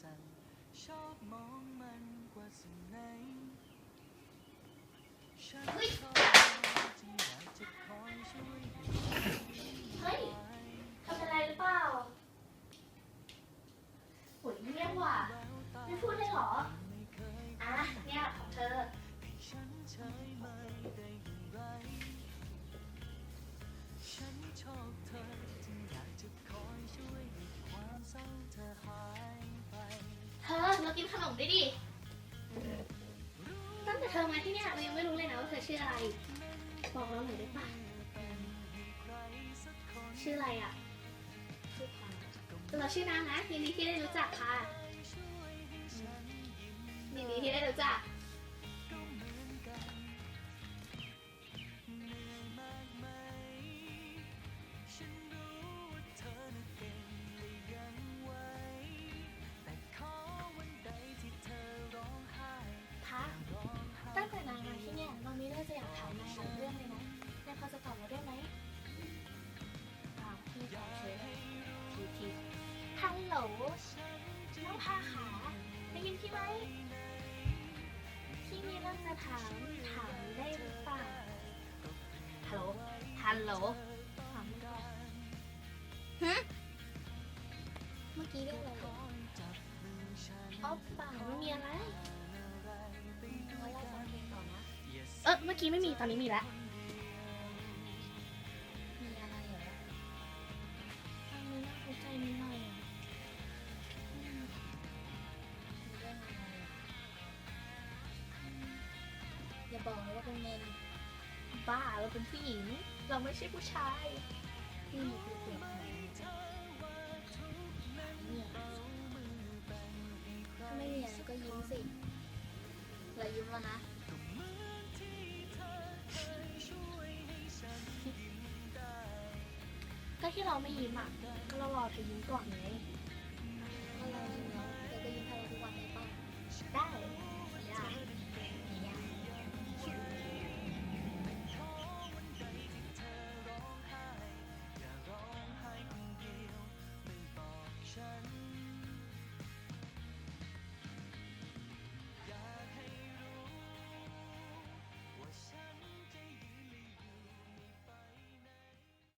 สั่น ชอบมองมันกว่าสิ่งไหนฉันชอบมันจึงอยากจะคอยช่วยให้เฮ้ยทำอะไรหรือเปล่าโหยเงียบว่ะไม่พูดเลยเหรอ อะ เนี่ยของเธอฉันเฉยไม่ได้อย่างไรฉันชอบเธอ ขนมด้วยดิ ตั้งแต่เธอมาที่เนี่ยเรายังไม่รู้เลยนะว่าเธอชื่ออะไร บอกเราหน่อยได้ปะชื่ออะไรอะชื่อพาเราชื่อน้ำนะยินดีที่ได้รู้จักค่ะยินดีที่ได้รู้จัก ลโหลน้องพาขาได้ยินพี่ไหมพี่มีเรื่องจะถาม ถามได้หรือเปล่าฮัลโหลฮัลโหลถามก่อนฮะเมื่อกี้เรื่องอะไรเหรออ๋อเปล่าไม่มีอะไรงั้นเราฟังเพลงต่อนะเออเมื่อกี้ไม่มีตอนนี้มีแล้ว อย่าบอกว่าเป็นเมนบ้าเราเป็นผู้หญิง เราไม่ใช่ผู้ชายพี่มีคือเปลี่ยนไหนเนี่ยถ้าไม่มีอะไรก็ยิ้มสิเรายิ้มแล้วนะก็ที่เราไม่ยิ้มอะก็เรารอเธอยิ้มก่อนไง